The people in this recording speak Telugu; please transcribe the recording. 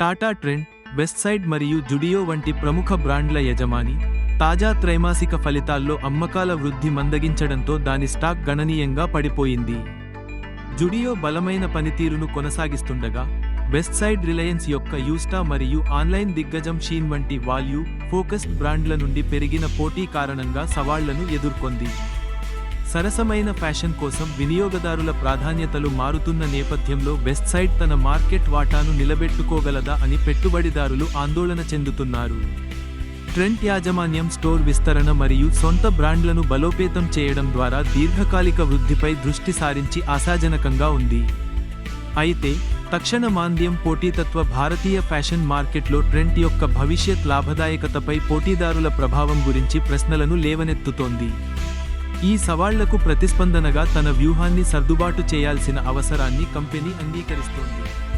టాటా ట్రెండ్ వెస్ట్సైడ్ మరియు జుడియో వంటి ప్రముఖ బ్రాండ్ల యజమాని తాజా త్రైమాసిక ఫలితాల్లో అమ్మకాల వృద్ధి మందగించడంతో దాని స్టాక్ గణనీయంగా పడిపోయింది. జుడియో బలమైన పనితీరును కొనసాగిస్తుండగా వెస్ట్సైడ్ రిలయన్స్ యొక్క యూస్టా మరియు ఆన్లైన్ దిగ్గజం షీన్ వంటి వాల్యూ ఫోకస్డ్ బ్రాండ్ల నుండి పెరిగిన పోటీ కారణంగా సవాళ్ళను ఎదుర్కొంది. సరసమైన ఫ్యాషన్ కోసం వినియోగదారుల ప్రాధాన్యతలు మారుతున్న నేపథ్యంలో వెస్ట్ సైడ్ తన మార్కెట్ వాటాను నిలబెట్టుకోగలదా అని పెట్టుబడిదారులు ఆందోళన చెందుతున్నారు. ట్రెంట్ యాజమాన్యం స్టోర్ విస్తరణ మరియు సొంత బ్రాండ్లను బలోపేతం చేయడం ద్వారా దీర్ఘకాలిక వృద్ధిపై దృష్టి సారించి ఆశాజనకంగా ఉంది. అయితే తక్షణ మాంద్యం పోటీతత్వ భారతీయ ఫ్యాషన్ మార్కెట్లో ట్రెంట్ యొక్క భవిష్యత్ లాభదాయకతపై పోటీదారుల ప్రభావం గురించి ప్రశ్నలను లేవనెత్తుతోంది. ఈ సవాళ్ళకు ప్రతిస్పందనగా తన వ్యూహాన్ని సర్దుబాటు చేయాల్సిన అవసరాన్ని కంపెనీ అంగీకరిస్తోంది.